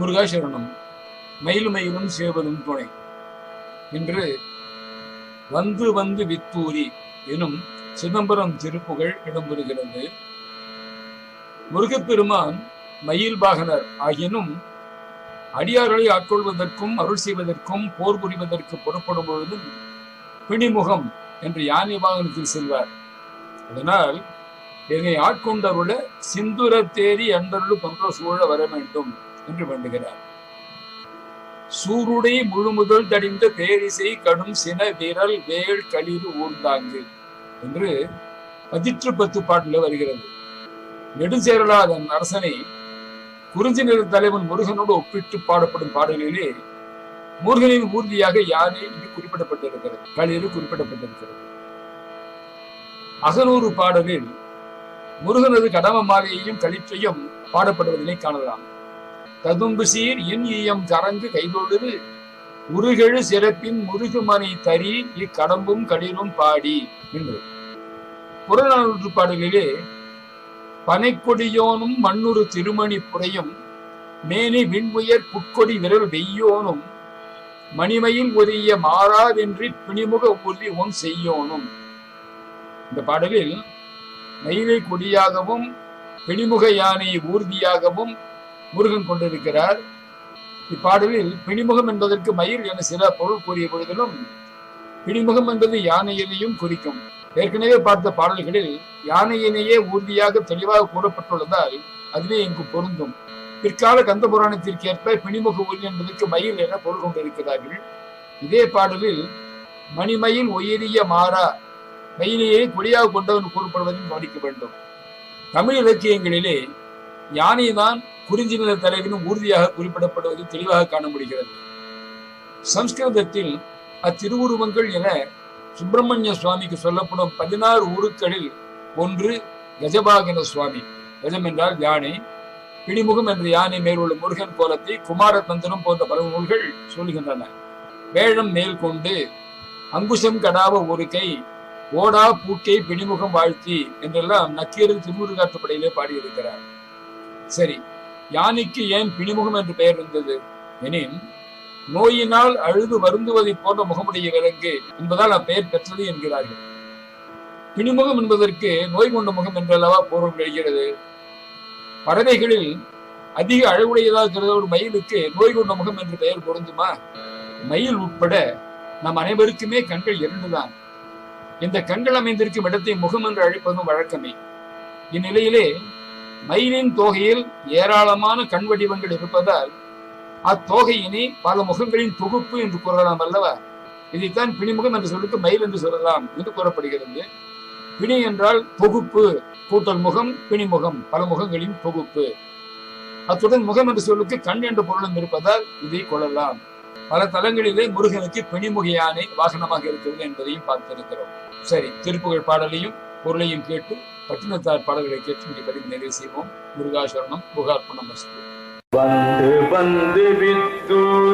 முருகாசரணம் மயில் மயிலும் சேவலும் துணை. என்று வந்து வந்து வித்தூரி எனும் சிதம்பரம் திருப்புகழ் இடம்பெறுகிறது. முருகப்பெருமான் மயில் பாகனர் ஆகினும் அடியார்களை ஆட்கொள்வதற்கும் அருள் செய்வதற்கும் போர் புரிவதற்கு புறப்படும் பொழுதும் பிணிமுகம் என்று யானை வாகனத்தில் செல்வார். அதனால் என்னை ஆட்கொண்டருள சிந்துர தேரி அன்றருள் பன்ற சூழ வர வேண்டும். என்று வேண்டுகிறார். சூருடை முழுமுதல் தடிந்த பேரிசை கடும் சின விரல் வேல் களிறு ஊர்ந்தாங்கு என்று பதிற்று பத்து பாட்டில் வருகிறது. நெடுஞ்சேரலாதன் அரசனை குறிஞ்சி நிற தலைவன் முருகனோடு ஒப்பிட்டு பாடப்படும் பாடல்களிலே முருகனின் ஊர்தியாக யானை இங்கு குறிப்பிடப்பட்டிருக்கிறது களிறு குறிப்பிடப்பட்டிருக்கிறது. அகநூறு பாடலில் முருகனது கடம மாலையையும் கழிப்பையும் பாடப்படுவதனை காணலாம். கதும்பு சீர் இன் ஈயம் கரங்கு கைதொழுது உருகெழு சிறப்பின் முருகுமனை தரி இக்கடம்பும் களிரும் பாடி என்று புறநானூற்று பாடலிலே பனைக்கொடியோனும் மண்ணுறு திருமணி புரையும் மேனி விண்புயர் புட்கொடி விரல் வெய்யோனும் மணிமையில் ஒரிய மாறாவென்றி பிணிமுக ஊர்தி ஒன் செய்யோனும். இந்த பாடலில் மயிலை கொடியாகவும் பிணிமுக யானையை ஊர்தியாகவும் முருகன் கொண்டிருக்கிறார். இப்பாடலில் பிணிமுகம் என்பதற்கு மயில் என சில பொருள் கூறிய பொழுதிலும் பிணிமுகம் என்பது யானையினையும் குறிக்கும். ஏற்கனவே பார்த்த பாடல்களில் யானையினையே ஊர்தியாக தெளிவாக கூறப்பட்டுள்ளதால் அதுவே இங்கு பொருந்தும். பிற்கால கந்த புராணத்திற்கேற்ப பிணிமுக ஊர்தி என்பதற்கு மயில் என பொருள் கொண்டிருக்கிறார்கள். இதே பாடலில் மணிமயில் உயரிய மாறா மயிலையே கொடியாக கொண்டவன் கூறப்படுவதையும் கவனிக்க வேண்டும். தமிழ் இலக்கியங்களிலே யானைதான் குறிஞ்சி நில தலைவனும் உறுதியாக குறிப்பிடப்படுவது தெளிவாக காண முடிகிறது. சம்ஸ்கிருதத்தில் அத்திருவுருவங்கள் என சுப்பிரமணிய சுவாமிக்கு சொல்லப்படும் பதினாறு உருக்களில் ஒன்று கஜபாகன சுவாமி. கஜம் என்றால் யானை பிடிமுகம் என்ற யானை மேலுள்ள முருகன் கோலத்தை குமார தந்திரம் போன்ற பல நூல்கள் சொல்கின்றன. வேழம் மேல் கொண்டு அங்குசம் கடாவ ஒரு கை ஓடா பூக்கை பிணிமுகம் வாழ்த்தி என்றெல்லாம் நக்கீரன் திருமுருகாற்றுப்படையிலே பாடியிருக்கிறார். சரி யானைக்கு ஏன் பிணிமுகம் என்று பெயர் வந்தது எனின் நோயினால் அழுது வருந்துவதை போன்ற முகமுடைய விலங்கு என்பதால் அப்பெயர் பெற்றது என்கிறார்கள். பிணிமுகம் என்பதற்கு நோய் கொண்ட முகம் என்றல்லவா பொருள் கிடைக்கிறது பறவைகளில் அதிக அழகுடையதாக கருதப்படும் மயிலுக்கு நோய் கொண்ட முகம் என்று பெயர் பொருந்துமா? மயில் உட்பட நம் அனைவருக்குமே கண்கள் இரண்டுதான். இந்த கண்கள் அமைந்திருக்கும் இடத்தை முகம் என்று அழைப்பதும் வழக்கமே. இந்நிலையிலே மயிலின் தோகையில் ஏராளமான கண் வடிவங்கள் இருப்பதால் அத்தோகையினை பல முகங்களின் தொகுப்பு என்று கூறலாம் அல்லவா? இதைத்தான் பிணிமுகம் என்று சொல்லிட்டு மயில் என்று சொல்லலாம் என்று கூறப்படுகிறது. பிணி என்றால் தொகுப்பு கூட்டல் முகம் பிணிமுகம் பல முகங்களின் தொகுப்பு. அத்துடன் முகம் என்று சொல்லுக்கு கண் என்ற பொருளும் இருப்பதால் இதை கொள்ளலாம். பல தலங்களிலே முருகனுக்கு பிணிமுக யானை வாகனமாக இருக்கிறது என்பதையும் பார்த்திருக்கிறோம். சரி திருப்புகழ் பாடலையும் பொருளையும் கேட்டு பட்டினத்தார் பாடல்களை கேட்டு இங்கே பதிவு நிறைவு செய்வோம். முருகாசரணம் புகார்ப்பணம் அஸ்து வந்து வந்து வித்தூரி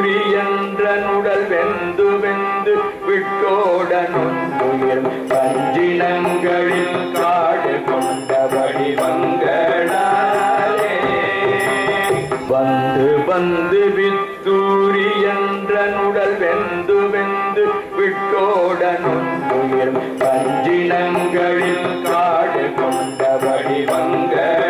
கொண்டபடி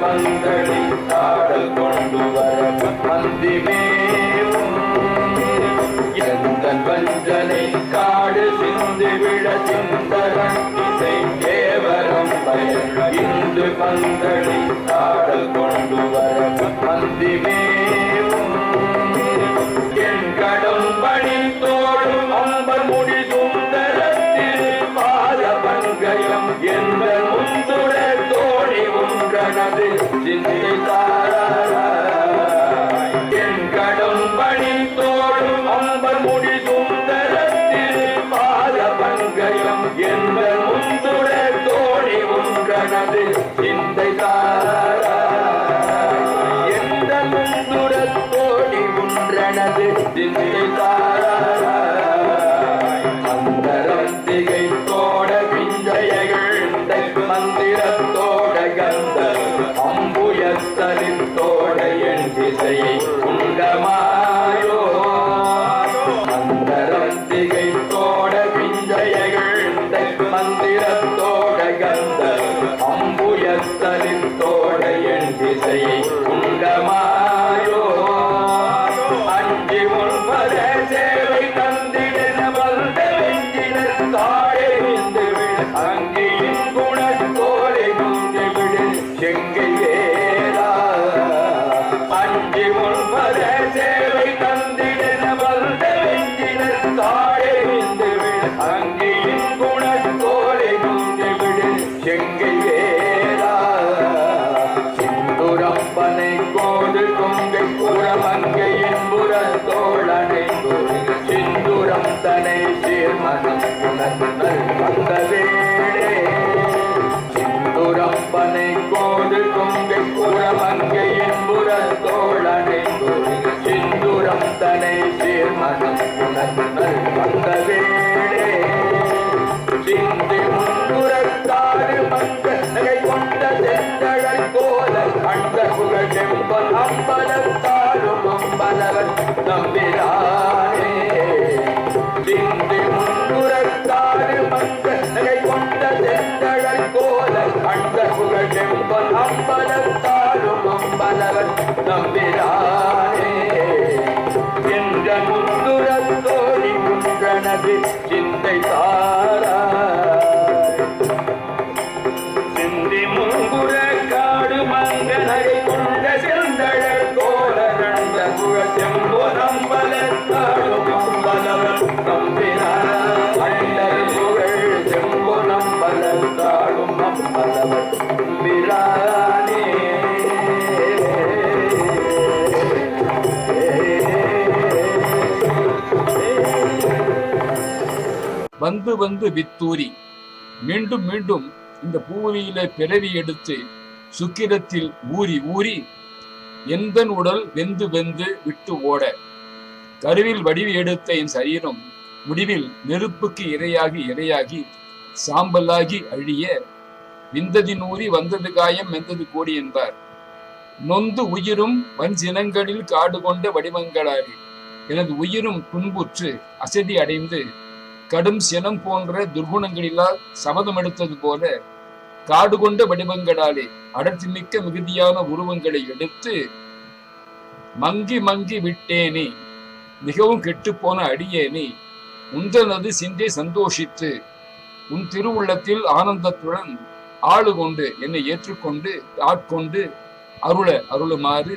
பந்தளி காடல் கொண்டு வர மந்திமேவும் எந்த வஞ்சனை காடு சிந்து விட சிந்தரன் இசை தேவரம் பயன் இந்து பந்தளி காடல் கொண்டு வர மந்திமேவும் உன்றனது சிந்தை சிந்துரம் தனை சீர்மனம் உணர்ந்தல் வந்த வேளே சிந்துரப்பனை கோடு கொங்கை புறமங்கையின் புற தோழனை. சிந்துரம் தனை சீர்மனம் உணர்ந்தல் வந்த வேளே சிந்தி முன்னுரத்தாறு மந்த நகை கொண்ட செந்தழல் கோல அண்ட புகழ் செம்பன் அம்பலத்தாரும் அம்பலவன் நம்பிரானே வந்து வந்து வித்தூரி. மீண்டும் மீண்டும் இந்த பூமியில பிறவி எடுத்து சுக்கிரத்தில் ஊறி ஊறி எந்த உடல் வெந்து வெந்து விட்டு ஓட. கருவில் வடிவு எடுத்த என் சரீரம் முடிவில் நெருப்புக்கு இரையாகி இரையாகி சாம்பலாகி அழிய விந்ததின் ஊறி வந்தது காயம் வெந்தது கோடி என்பார். நொந்து உயிரும் வஞ்சினங்களில் காடு கொண்ட வடிவங்களாரி எனது உயிரும் துன்புற்று அசதி அடைந்து கடும் சினம் போன்ற துர்குணங்களிலால் சபதம் எடுத்தது போல காடு கொண்ட வடிவங்களாலே அடர்த்தி மிக்க மிகுதியான உருவங்களை எடுத்து மங்கி மங்கி விட்டேனே மிகவும் கெட்டுப்போன அடியேனே உந்தனது சிந்தை சந்தோஷித்து உன் திருவுள்ளத்தில் ஆனந்தத்துடன் ஆளு கொண்டு என்னை ஏற்றுக்கொண்டு ஆட்கொண்டு அருள அருளுமாறு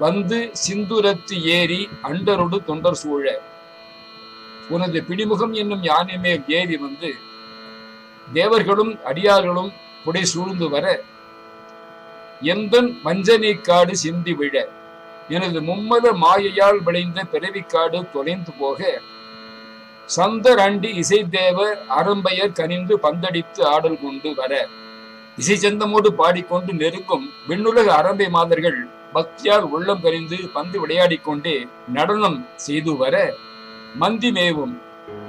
வந்து சிந்துரத்து ஏறி அண்டரோடு தொண்டர் சூழ உனது பிடிமுகம் என்னும் யானையுமே மேல் ஏறி வந்து தேவர்களும் அடியார்களும் புடை சூழ்ந்து வர எந்தன் வஞ்சனை காடு சிந்தி விழ எனது மும்மத மாயையால் விளைந்த பிறவிக்காடு தொலைந்து போக சந்தர் அண்டி இசைத்தேவர் அறம்பெயர் கனிந்து பந்தடித்து ஆடல் கொண்டு வர. இசை சந்தமோடு பாடிக்கொண்டு நெருங்கும் விண்ணுலக அரம்பை மாதர்கள் பக்தியால் உள்ளம் கரிந்து பந்து விளையாடிக் கொண்டே நடனம் செய்து வர. மந்தி மேவும்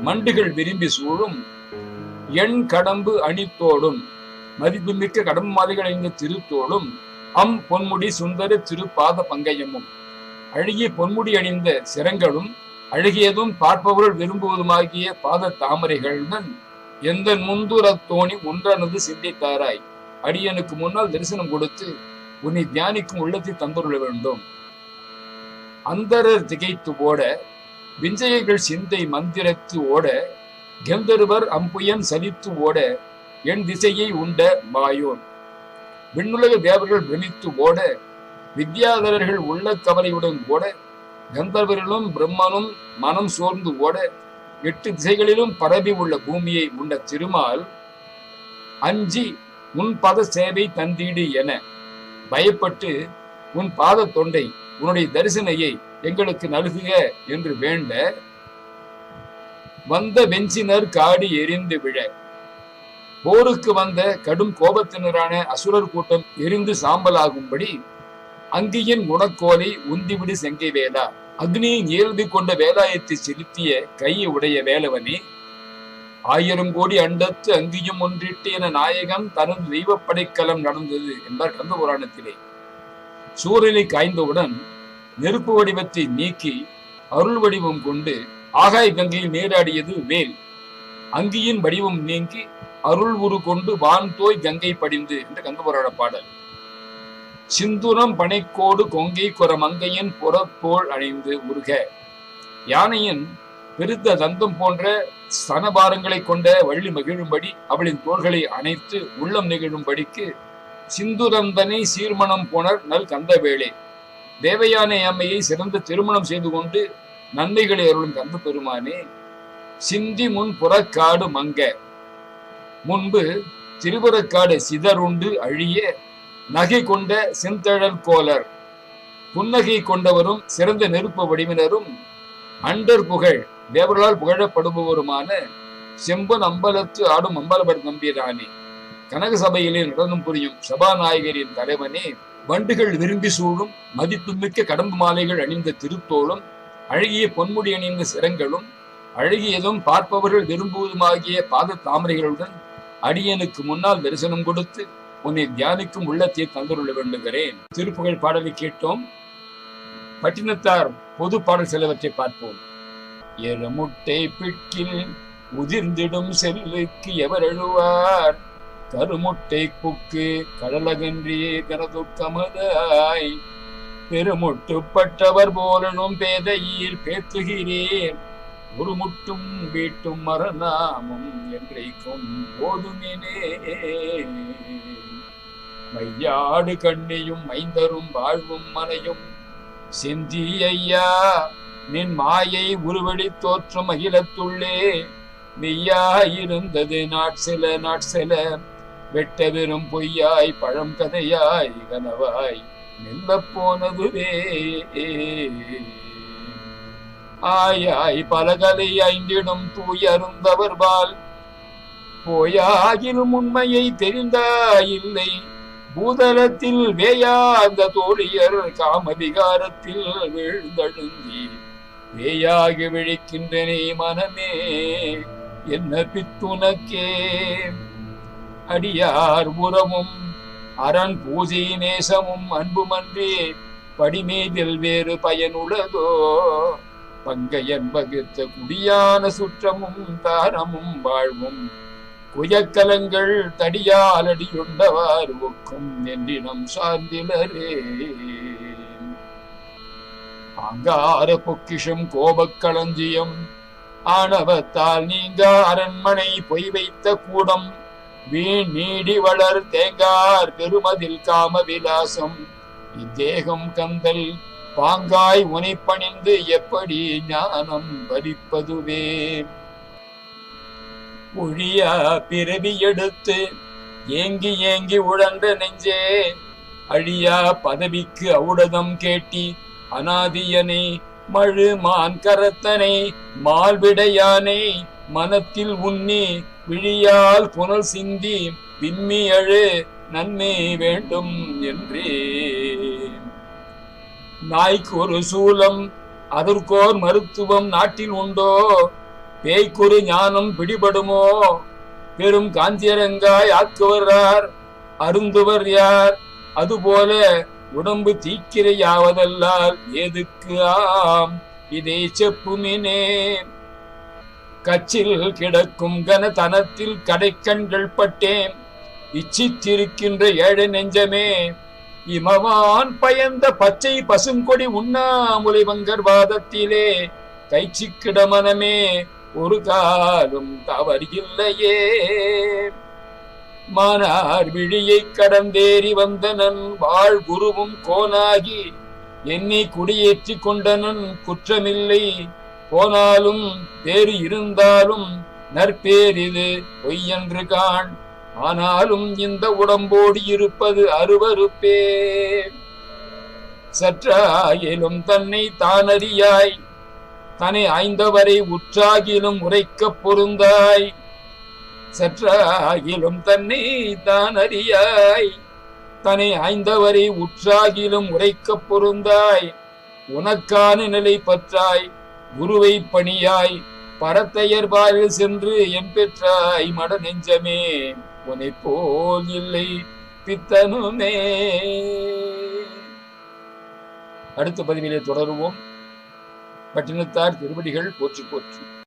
மண்டுகள் விரும்பி சூழும் எண் கடம்பு அணித்தோடும் மதிப்புமிக்க கடம்பு மாதிகள் திருத்தோடும் அம் பொன்முடி சுந்தர திருப்பாத பங்கயமும். அழகிய பொன்முடி அணிந்த சிரங்களும் அழகியதும் பார்ப்பவர்கள் விரும்புவதுமாகிய பாத தாமரைகளுடன் எந்த முந்துரத்தோணி ஒன்றானது சிந்தித்தாராய் அடியனுக்கு முன்னால் தரிசனம் கொடுத்து உன்னை தியானிக்கும் உள்ளத்தை தந்துள்ள வேண்டும். அந்தரர் திகைத்து போட விஞ்சைகள் சிந்தை மந்திரத்து ஓட கெந்தருவர் அம்புயன் சலித்து ஓட என் திசையை உண்ட மாயோன். விண்ணுலக தேவர்கள் பிரமித்து ஓட வித்யாதரர்கள் உள்ள கவலையுடன் ஓட கந்தர்வர்களும் பிரம்மனும் மனம் சோர்ந்து ஓட எட்டு திசைகளிலும் பரவி உள்ள பூமியை உண்ட திருமால் அஞ்சி உன் பத சேவை தந்தீடு என பயப்பட்டு உன் பாத தொண்டை உன்னுடைய தரிசனையை எங்களுக்கு நல்குக என்று வேண்ட வந்த வெஞ்சினர் காடி எரிந்து விழ. போருக்கு வந்த கடும் கோபத்தினரான அசுரர் கூட்டம் எரிந்து சாம்பலாகும்படி அங்கியின் குணக்கோலை உந்திவிடு செங்கை வேலா. அக்னியின் இயல்பு கொண்ட வேலாயத்தை செலுத்திய கையை உடைய வேலவனே ஆயிரம் கோடி அண்டத்து அங்கியும் ஒன்றிட்டு என நாயகன் தனது தெய்வப்படைக்கலம் நடந்தது என்பார் கந்த புராணத்திலே சூரியனை காய்ந்தவுடன் நெருப்பு வடிவத்தை நீக்கி அருள் வடிவம் கொண்டு ஆகாய கங்கையில் நீராடியது வேல். அங்கியின் வடிவம் நீங்கி அருள் உரு கொண்டு வான்தோய் கங்கை படிந்து என்று கங்கபுரோட பாடல். சிந்துரம் பனைக்கோடு கொங்கை குற மங்கையின் புறத்தோள் அணிந்து உருக. யானையின் பெருத்த தந்தம் போன்ற ஸ்தனபாரங்களை கொண்ட வள்ளி மகிழும்படி அவளின் தோள்களை அணைத்து உள்ளம் நெகிழும்படிக்கு சிந்துரந்தனை சீர்மணம் போனர் நல் கந்தவேளே. தேவயானை அம்மையை சிறந்த திருமணம் செய்து கொண்டு நன்மைகளை அருளும் கந்த பெருமானே சிந்தி முன் புறக்காடு மங்க. முன்பு திருபுறக்காடு சிதறுண்டு அழிய நகை கொண்ட செந்தழல் கோலர். புன்னகை கொண்டவரும் சிறந்த நெருப்பு வடிவினரும் அண்டர் புகழ் தேவர்களால் புகழப்படுபவருமான செம்பன் அம்பலத்து ஆடும் அம்பலபட் நம்பியரானே கனக சபையிலே நடனம் புரியும் சபாநாயகரின் தலைவனே வண்டுகள் விரும்பி சூழும் மதிப்புமிக்க கடம்பு மாலைகள் அணிந்த திருத்தோளும் அழகிய பொன்முடி அணிந்த சிரங்களும் அழகியதும் பார்ப்பவர்கள் விரும்புவதுமாகிய பாத தாமரைகளுடன் அடியனுக்கு முன்னால் தரிசனம் கொடுத்து உன்னை தியானிக்கும் உள்ளத்தை தந்துள்ள வேண்டுகிறேன். திருப்புகழ் பாடலை கேட்டோம். பட்டினத்தார் பொது பாடல் சிலவற்றை பார்ப்போம். எருமுட்டை பிட்கில் உதிர்ந்திடும் செல்லுக்கு எவர் எழுவார்? கருமுட்டை புக்கு கடலகன்றியே கரதுக்கமதாய். பெருமுட்டுப்பட்டவர் போலனும் பேதையீர் பேத்துகிறேன். ஒரு முட்டும் வீட்டும் மரணாமும் என்றைக்கும் போதுமினே மையாடு கண்ணியும் மைந்தரும் வாழ்வும் மனையும் செந்தி ஐயா நின் மாயை உருவெளி தோற்றம் அகிலத்துள்ளே மெய்யாயிருந்தது நாட்சில நாட்சில வெட்ட வெறும் பொய்யாய் பழம் கதையாய் கனவாய் மெல்ல போனதுவே. ஆயாய் பலகலை ஐந்திடும் தூய் அருந்தவர்பால் போயாகிலும் உண்மையை தெரிந்தாயில்லை. பூதலத்தில் வேயா அந்த தோழியர் காமவிகாரத்தில் வீழ்ந்தழுந்தி. வேயாகி விழிக்கின்றனே மனமே என்ன பித்துனக்கே அடியார் உறவும் அரண் பூஜை நேசமும் அன்புமன்றே படிமீதில் வேறு பயனுள்ளதோ பங்கையன் பகிர்த்த குடியான சுற்றமும் தாரமும் வாழ்வும் குயக்கலங்கள் தடியால் அடியுண்டவாறு ஒக்கும் என்றினம் சார்ந்திலரே. அங்கார பொக்கிஷம் கோபக்களஞ்சியம் ஆணவத்தால் நீங்க அரண்மனை பொய் வைத்த கூடம் வீண் நீடி வளர் தேங்கார் பெருமதில் காம விலாசம் இத்தேகம் கந்தல் பாங்காய் உனைப்பணிந்து எப்படி ஞானம் வலிப்பதுவே? ஒழியா பிறவி எடுத்து ஏங்கி ஏங்கி உழந்த நெஞ்சே அழியா பதவிக்கு அவுடதம் கேட்டி அனாதியனை மழு மான் கரத்தனை மால்விடையானை மனத்தில் உண்ணி விழியால் புனல் சிந்தி விம்மி அழு நன்மை வேண்டும் என்றே. நாய்க்கு ஒரு சூலம் அதற்கோர் மருத்துவம் நாட்டில் உண்டோ? பேய்க்கொரு ஞானம் பிடிபடுமோ? பெரும் காந்தியரங்காய் ஆக்குவரார் அருந்துவர் யார்? அதுபோல உடம்பு தீக்கிரையாவதல்லால் எதுக்கு ஆம்? இதை செப்புமினே. கச்சில் கிடக்கும் கனதனத்தில் கடைக்கண்கள் பட்டேன். இச்சித்திருக்கின்ற ஏழை நெஞ்சமே இமவான் பயந்த பச்சை பசுங்கொடி உண்ணாமுலை வங்கர் வாதத்திலே கைச்சிக்கிட மனமே ஒரு காலும் தவறில்லையே. மானார் விழியை கடந்தேறி வந்தனன் வாழ் குருவும் கோனாகி என்னை குடியேற்றி கொண்டனன் குற்றமில்லை. போனாலும் பேறு இருந்தாலும் நற்பேரிது பொய்யன்று காண். ஆனாலும் இந்த உடம்போடு இருப்பது அருவறுப்பே சற்றாயிலும் தன்னை தானறியாய் தன்னை ஐந்தவரை உற்றாகிலும் உரைக்கப் பொருந்தாய். சற்றாகிலும் தன்னை தானறியாய் தன்னை ஐந்தவரை உற்றாகிலும் உரைக்கப் பொருந்தாய். உனக்கான நிலை பற்றாய் குருவை பணியாய் பரத்தையர் பாரில் சென்று என் பெற்றாய் மட நெஞ்சமே. உனை போல் இல்லை பித்தனுமே. அடுத்த பதிவிலே தொடருவோம். பட்டினத்தார் திருவடிகள் போற்றி போற்றி.